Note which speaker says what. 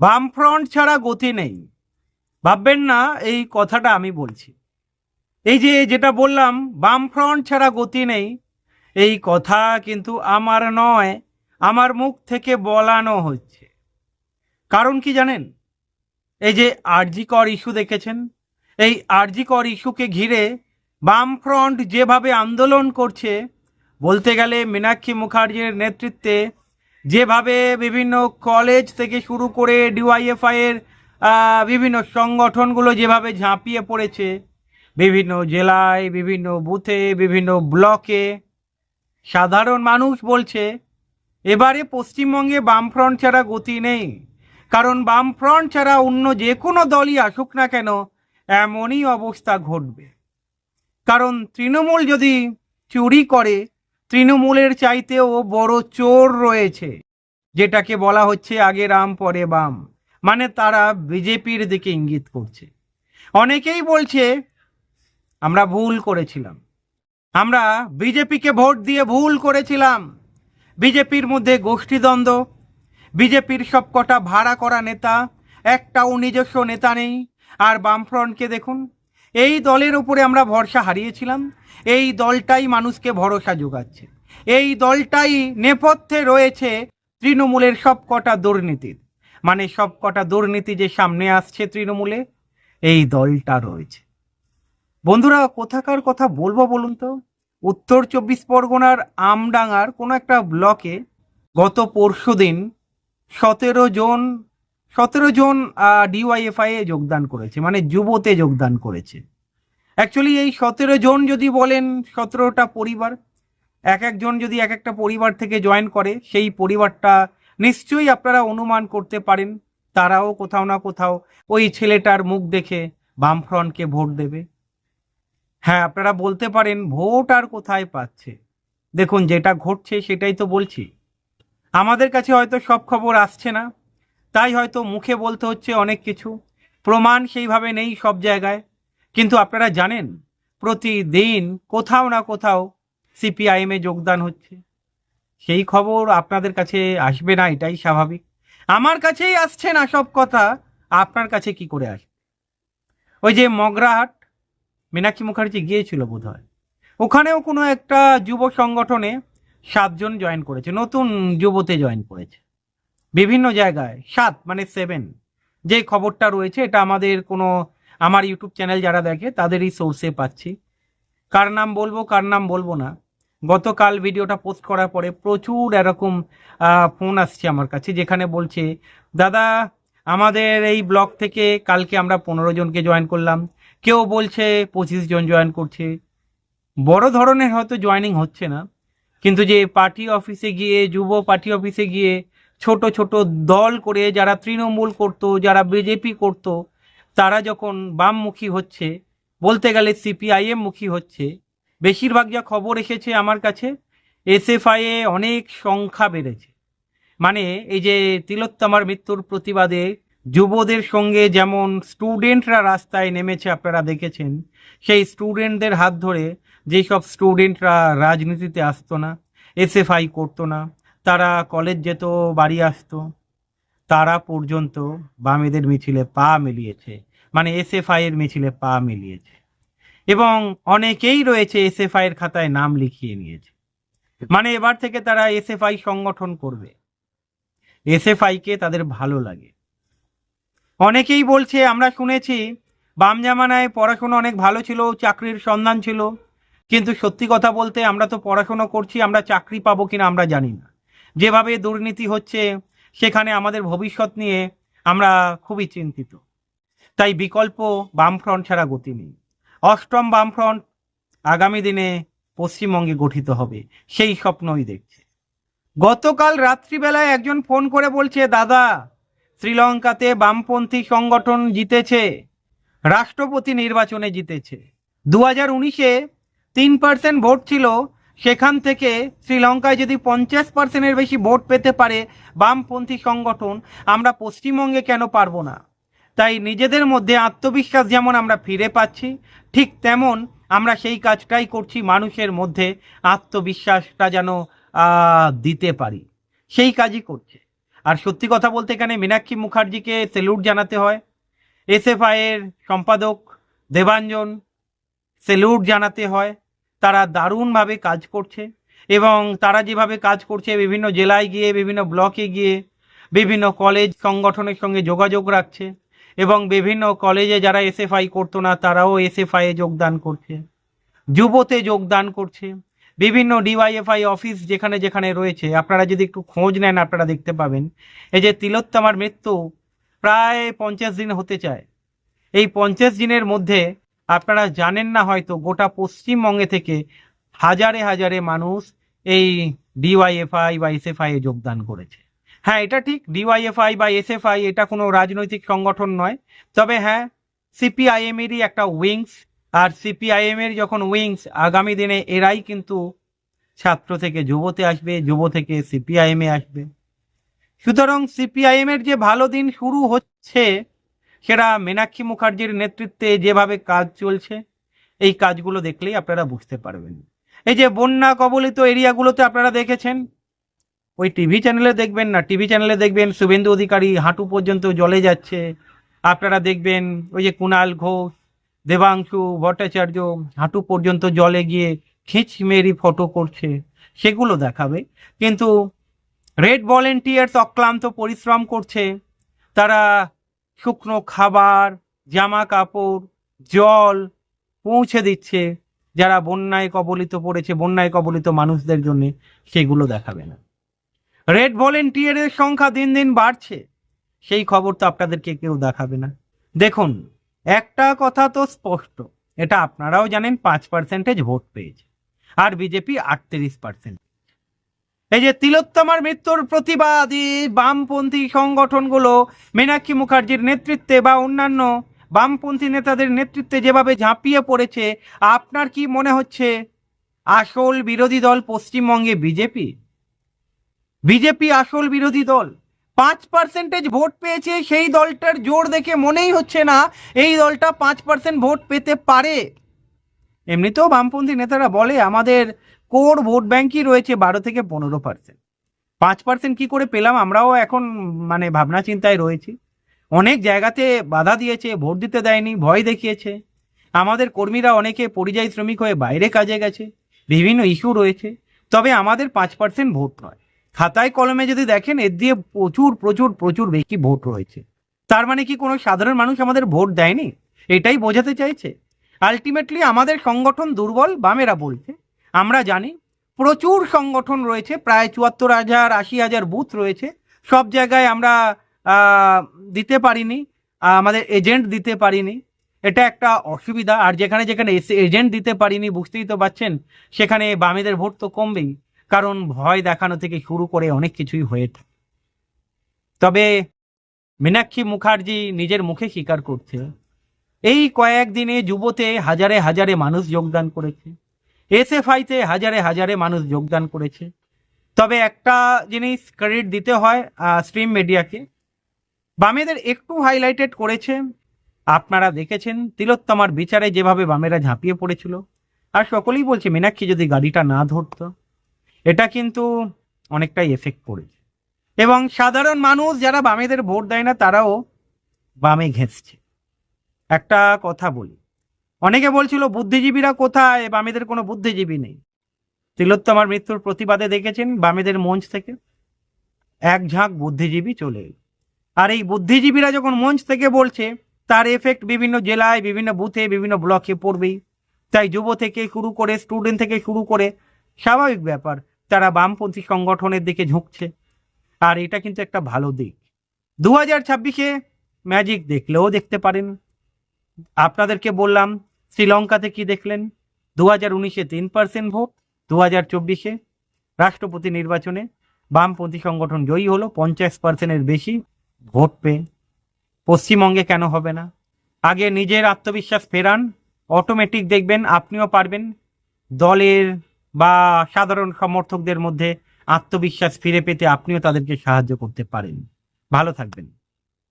Speaker 1: বামফ্রন্ট ছাড়া গতি নেই। ভাববেন না, এই কথাটা আমি বলছি। এই যে যেটা বললাম, বামফ্রন্ট ছাড়া গতি নেই, এই কথা কিন্তু আমার নয়, আমার মুখ থেকে বলানো হচ্ছে। কারণ কি জানেন? এই যে আরজিকর ইস্যু দেখেছেন? এই আরজিকর ইস্যুকে ঘিরে বামফ্রন্ট যেভাবে আন্দোলন করছে, বলতে গেলে মীনাক্ষী মুখার্জির নেতৃত্বে যেভাবে বিভিন্ন কলেজ থেকে শুরু করে ডিওয়াইএফআই এর আহ, বিভিন্ন সংগঠনগুলো যেভাবে ঝাঁপিয়ে পড়েছে বিভিন্ন জেলায় বিভিন্ন বুথে বিভিন্ন ব্লকে সাধারণ মানুষ বলছে এবারে পশ্চিমবঙ্গে বামফ্রন্ট ছাড়া গতি নেই। কারণ বামফ্রন্ট ছাড়া অন্য যে কোনো দলই আসুক না কেন এমনই অবস্থা ঘটবে। কারণ তৃণমূল যদি চুরি করে তৃণমূলের চাইতেও বড় চোর রয়েছে, যেটাকে বলা হচ্ছে আগে রাম, পরে বাম। মানে তারা বিজেপির দিকে ইঙ্গিত করছে। অনেকেই বলছে, আমরা ভুল করেছিলাম। আমরা বিজেপিকে ভোট দিয়ে ভুল করেছিলাম। বিজেপির মধ্যে গোষ্ঠীদ্বন্দ্ব, বিজেপির সবকটা ভাড়া করা নেতা, একটাও নিজস্ব নেতা নেই। আর বামফ্রন্টকে দেখুন এই দলের উপরে আমরা ভরসা হারিয়েছিলাম। এই দলটাই মানুষকে ভরসা যোগাচ্ছে। এই দলটাই নেপথ্যে রয়েছে তৃণমূলের সবকটা দুর্নীতির। মানে সবকটা দুর্নীতি যে সামনে আসছে তৃণমূলে, এই দলটা রয়েছে। বন্ধুরা, কোথাকার কথা বলব বলুন তো? উত্তর চব্বিশ পরগনার আমডাঙ্গার কোনো একটা ব্লকে গত পরশু দিন সতেরো জন সতেরো জন ডিওয়াইএফআই এ যোগদান করেছে মানে যুবতে যোগদান করেছে। অ্যাকচুয়ালি এই সতেরো জন যদি বলেন সতেরোটা পরিবার, এক একজন যদি এক একটা পরিবার থেকে জয়েন করে, সেই পরিবারটা নিশ্চয়ই আপনারা অনুমান করতে পারেন, তারাও কোথাও না কোথাও ওই ছেলেটার মুখ দেখে বামফ্রন্টকে ভোট দেবে। হ্যাঁ আপনারা বলতে পারেন ভোট আর কোথায় পাচ্ছে। দেখুন, যেটা ঘটছে সেটাই তো বলছি। আমাদের কাছে হয়তো সব খবর আসছে না। তাই হয়তো মুখে বলতে হচ্ছে অনেক কিছু। প্রমাণ সেইভাবে নেই সব জায়গায়। কিন্তু আপনারা জানেন, প্রতিদিন কোথাও না কোথাও সিপিআইএমে যোগদান হচ্ছে। সেই খবর আপনাদের কাছে আসবে না, এটাই স্বাভাবিক। আমার কাছেই আসছে না সব কথা, আপনার কাছে কি করে আসবে? ওই যে মগরাহাট, মীনাক্ষী মুখার্জি গিয়েছিল বোধ হয় ওখানেও কোনো একটা যুব সংগঠনে সাতজন জয়েন করেছে, নতুন যুবতে জয়েন করেছে। বিভিন্ন জায়গায়, সাত মানে সেভেন যে খবরটা রয়েছে, এটা আমাদের কোনো, আমার ইউটিউব চ্যানেল যারা দেখে, তাদেরই সোর্সে পাচ্ছি। কার নাম বলব, কার নাম বলব না। গতকাল ভিডিওটা পোস্ট করার পরে প্রচুর এরকম ফোন আসছে আমার কাছে, যেখানে বলছে, দাদা, আমাদের এই ব্লগ থেকে কালকে আমরা পনেরো জনকে জয়েন করলাম। কেউ বলছে পঁচিশ জন জয়েন করছে। বড় ধরনের হয়তো জয়েনিং হচ্ছে না। কিন্তু যে পার্টি অফিসে গিয়ে, যুব পার্টি অফিসে গিয়ে ছোট ছোট দল করে যারা তৃণমূল করতো, যারা বিজেপি করত, তারা যখন বামমুখী হচ্ছে, বলতে গেলে সিপিআইএম মুখী হচ্ছে, বেশিরভাগ যা খবর এসেছে আমার কাছে, এসএফআই এ অনেক সংখ্যা বেড়েছে। মানে এই যে তিলোত্তমার মৃত্যুর প্রতিবাদে যুবদের সঙ্গে যেমন স্টুডেন্টরা রাস্তায় নেমেছে, আপনারা দেখেছেন, সেই স্টুডেন্টদের হাত ধরে যেসব স্টুডেন্টরা রাজনীতিতে আসতো না, এসএফআই করতো না তারা কলেজ যেত, বাড়ি আসতো। তারা পর্যন্ত বামেদের মিছিলে পা মিলিয়েছে মানে এসএফআই এর মিছিলে পা মিলিয়েছে। এবং অনেকেই রয়েছে এসএফআই এর খাতায় নাম লিখিয়ে নিয়েছে। মানে এবার থেকে তারা এসএফআই সংগঠন করবে। এসএফআই কে তাদের ভালো লাগে। অনেকেই বলছে, আমরা শুনেছি, বাম জামানায় পড়াশোনা অনেক ভালো ছিল, চাকরির সন্ধান ছিল। কিন্তু সত্যি কথা বলতে আমরা তো পড়াশোনা করছি, আমরা চাকরি পাবো কিনা আমরা জানি না। যেভাবে দুর্নীতি হচ্ছে, সেখানে আমাদের ভবিষ্যৎ নিয়ে আমরা খুবই চিন্তিত। তাই বিকল্প বামফ্রন্ট ছাড়া গতি নেই। অষ্টম বামফ্রন্ট আগামী দিনে পশ্চিমবঙ্গে গঠিত হবে, সেই স্বপ্নই দেখছে। গতকাল রাত্রিবেলায় একজন ফোন করে বলছে, দাদা, শ্রীলঙ্কাতে বামপন্থী সংগঠন জিতেছে, রাষ্ট্রপতি নির্বাচনে জিতেছে। দু হাজার উনিশে তিন পার্সেন্ট ভোট ছিল সেখান থেকে শ্রীলঙ্কায় যদি পঞ্চাশ পার্সেন্টের বেশি ভোট পেতে পারে বামপন্থী সংগঠন, আমরা পশ্চিমবঙ্গে কেন পারব না? তাই নিজেদের মধ্যে আত্মবিশ্বাস যেমন আমরা ফিরে পাচ্ছি, ঠিক তেমন আমরা সেই কাজটাই করছি মানুষের মধ্যে আত্মবিশ্বাসটা যেন দিতে পারি। সেই কাজই করছে। আর সত্যি কথা বলতে এখানে মীনাক্ষী মুখার্জিকে সেলুট জানাতে হয়। এসএফআই এর সম্পাদক দেবাঞ্জন সেলুট জানাতে হয়। তারা দারুণভাবে কাজ করছে এবং তারা যেভাবে কাজ করছে, বিভিন্ন জেলায় গিয়ে, বিভিন্ন ব্লকে গিয়ে, বিভিন্ন কলেজ সংগঠনের সঙ্গে যোগাযোগ রাখছে এবং বিভিন্ন কলেজে যারা এসএফআই করতো না, তারাও এসএফআই এ যোগদান করছে, যুবতে যোগদান করছে, বিভিন্ন ডিওয়াইএফআই অফিস যেখানে যেখানে রয়েছে। আপনারা যদি একটু খোঁজ নেন, আপনারা দেখতে পাবেন, এই যে তিলোত্তমার মৃত্যু প্রায় পঞ্চাশ দিন হতে চায়। এই পঞ্চাশ দিনের মধ্যে আপনারা জানেন না হয়তো, গোটা পশ্চিমবঙ্গে থেকে হাজারে হাজারে মানুষ এই ডিওয়াইএফআই বা এসএফআই এ যোগদান করেছে। হ্যাঁ এটা ঠিক ডিওয়াইএফআই বা এসএফআই এটা কোনো রাজনৈতিক সংগঠন নয়, তবে হ্যাঁ সিপিআইএম এরই একটা উইংস আর সিপিআইএম এর যখন উইংস আগামী দিনে এরাই কিন্তু ছাত্র থেকে যুবতে আসবে, যুব থেকে সিপিআইএম এ আসবে। সুতরাং সিপিআইএম এর যে ভালো দিন শুরু হচ্ছে সেটা মীনাক্ষী মুখার্জির নেতৃত্বে যেভাবে কাজ চলছে, এই কাজগুলো দেখলেই আপনারা বুঝতে পারবেন। এই যে বন্যা কবলিত এরিয়াগুলোতে আপনারা দেখেছেন, ওই টিভি চ্যানেলে দেখবেন না। টিভি চ্যানেলে দেখবেন শুভেন্দু অধিকারী হাঁটু পর্যন্ত জলে যাচ্ছে। আপনারা দেখবেন ওই যে কুণাল ঘোষ, দেবাংশু ভট্টাচার্য হাঁটু পর্যন্ত জলে গিয়ে খিঁচ মেরি ফটো করছে, সেগুলো দেখাবে। কিন্তু রেড ভলেন্টিয়ার্স অক্লান্ত পরিশ্রম করছে, তারা শুকনো খাবার জামা কাপড় জল পৌঁছে দিচ্ছে যারা বন্যায় কবলিত পড়েছে, বন্যায় কবলিত মানুষদের জন্য সেগুলো দেখাবে না। রেড ভলেন্টিয়ারের সংখ্যা দিন দিন বাড়ছে, সেই খবর তো আপনাদেরকে কেউ দেখাবে না। দেখুন, একটা কথা তো স্পষ্ট, এটা আপনারাও জানেন, পাঁচ পার্সেন্টেজ ভোট পেয়েছে, আর বিজেপি আটত্রিশ পার্সেন্ট এই যে তিলোত্তমার মৃত্যুর প্রতিবাদী বামপন্থী সংগঠনগুলো, মীনাক্ষী মুখার্জির নেতৃত্বে বা অন্যান্য বামপন্থী নেতাদের নেতৃত্বে যেভাবে ঝাঁপিয়ে পড়েছে, আপনার কি মনে হচ্ছে? আসল বিরোধী দল পশ্চিমবঙ্গে বিজেপি? বিজেপি আসল বিরোধী দল। পাঁচ পার্সেন্টেজ ভোট পেয়েছে, সেই দলটার জোর দেখে মনেই হচ্ছে না এই দলটা পাঁচ পার্সেন্ট ভোট পেতে পারে। এমনিতেও বামপন্থী নেতারা বলে, আমাদের কোর ভোট ব্যাংকই রয়েছে বারো থেকে পনেরো পার্সেন্ট। পাঁচ পার্সেন্ট কী করে পেলাম আমরাও এখন মানে ভাবনা চিন্তায় রয়েছি। অনেক জায়গাতে বাধা দিয়েছে, ভোট দিতে দেয়নি, ভয় দেখিয়েছে। আমাদের কর্মীরা অনেকে পরিযায়ী শ্রমিক হয়ে বাইরে কাজে গেছে, বিভিন্ন ইস্যু রয়েছে। তবে আমাদের পাঁচ পার্সেন্ট ভোট নয়। খাতায় কলমে যদি দেখেন, এর দিয়ে প্রচুর প্রচুর প্রচুর বেশি ভোট রয়েছে। তার মানে কি কোনো সাধারণ মানুষ আমাদের ভোট দেয়নি? এটাই বোঝাতে চাইছে। আলটিমেটলি আমাদের সংগঠন দুর্বল, বামেরা বলছে। আমরা জানি প্রচুর সংগঠন রয়েছে, প্রায় চুয়াত্তর হাজার, আশি হাজার বুথ রয়েছে। সব জায়গায় আমরা দিতে পারিনি আমাদের এজেন্ট দিতে পারিনি। এটা একটা অসুবিধা, আর যেখানে যেখানে এজেন্ট দিতে পারিনি, বুঝতেই তো পারছেন সেখানে বামেদের ভোট তো কমবেই, কারণ ভয় দেখানো থেকে শুরু করে অনেক কিছুই হয়ে থাকে। তবে মীনাক্ষী মুখার্জি নিজের মুখে স্বীকার করছে, এই কয়েকদিনে যুবতে হাজারে হাজারে মানুষ যোগদান করেছে। এসএফআইতে হাজারে হাজারে মানুষ যোগদান করেছে। তবে একটা জিনিস ক্রেডিট দিতে হয় স্ট্রিম মিডিয়াকে বামেদের একটু হাইলাইটেড করেছে। আপনারা দেখেছেন, তিলোত্তমার বিচারে যেভাবে বামেরা ঝাঁপিয়ে পড়েছিল। আর সকলেই বলছে, মীনাক্ষী যদি গাড়িটা না ধরতো, এটা কিন্তু অনেকটাই এফেক্ট পড়েছে। এবং সাধারণ মানুষ যারা বামেদের ভোট দেয় না, তারাও বামে ঘেঁচছে একটা কথা বলি অনেকে বলছিল, বুদ্ধিজীবীরা কোথায়? বামেদের কোনো বুদ্ধিজীবী নেই। তিলোত্তমার মৃত্যুর প্রতিবাদে দেখেছেন বামেদের মঞ্চ থেকে। এক ঝাঁক বুদ্ধিজীবী চলে এলো। আর এই বুদ্ধিজীবীরা যখন মঞ্চ থেকে বলছে, তার এফেক্ট বিভিন্ন জেলায়, বিভিন্ন বুথে বিভিন্ন ব্লকে পড়বেই। তাই যুব থেকে শুরু করে স্টুডেন্ট থেকে শুরু করে, স্বাভাবিক ব্যাপার, তারা বামপন্থী সংগঠনের দিকে ঝুঁকছে। আর এটা কিন্তু একটা ভালো দিক। দু হাজার ছাব্বিশে ম্যাজিক দেখলেও দেখতে পারেন। আপনাদেরকে বললাম শ্রীলঙ্কাতে কি দেখলেন? দু হাজার উনিশে তিন পার্সেন্ট ভোট দু হাজার চব্বিশে রাষ্ট্রপতি নির্বাচনে বামপন্থী সংগঠন জয়ী হলো, পঞ্চাশ পার্সেন্টের বেশি ভোট পেয়ে। পশ্চিমবঙ্গে কেন হবে না? আগে নিজের আত্মবিশ্বাস ফেরান অটোমেটিক দেখবেন, আপনিও পারবেন। দলের বা সাধারণ সমর্থকদের মধ্যে আত্মবিশ্বাস ফিরে পেতে আপনিও তাদেরকে সাহায্য করতে পারেন। ভালো থাকবেন।